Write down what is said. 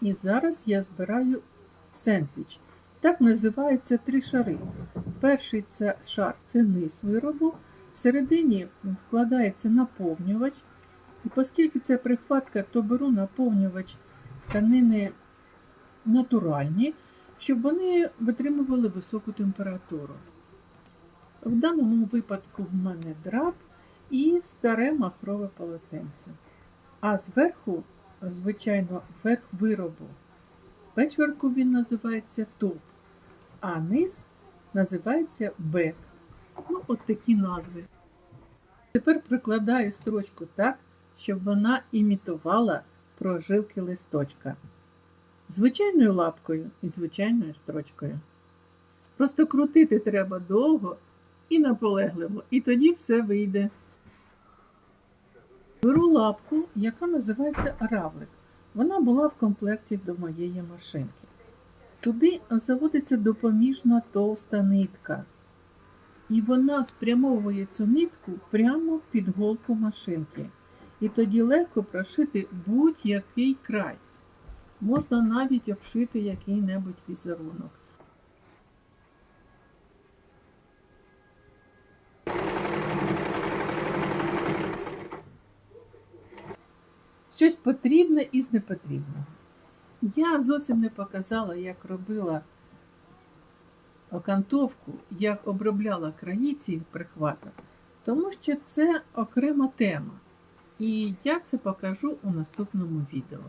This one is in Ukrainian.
І зараз я збираю сендвіч. Так називаються три шари. Перший це шар це низ виробу, всередині вкладається наповнювач. І оскільки це прихватка, то беру наповнювач тканини натуральні, щоб вони витримували високу температуру. В даному випадку в мене драп і старе махрове полотенце. А зверху, звичайно, верх виробу. Печверку він називається топ, а низ називається бек. Ну, от такі назви. Тепер прикладаю строчку так, щоб вона імітувала прожилки листочка. Звичайною лапкою і звичайною строчкою. Просто крутити треба довго і наполегливо, і тоді все вийде. Беру лапку, яка називається равлик. Вона була в комплекті до моєї машинки. Туди заводиться допоміжна товста нитка. І вона спрямовує цю нитку прямо під голку машинки. І тоді легко прошити будь-який край. Можна навіть обшити який-небудь візерунок. Щось потрібне із непотрібного. Я зовсім не показала, як робила окантовку, як обробляла краї цих прихваток, тому що це окрема тема. І я це покажу у наступному відео.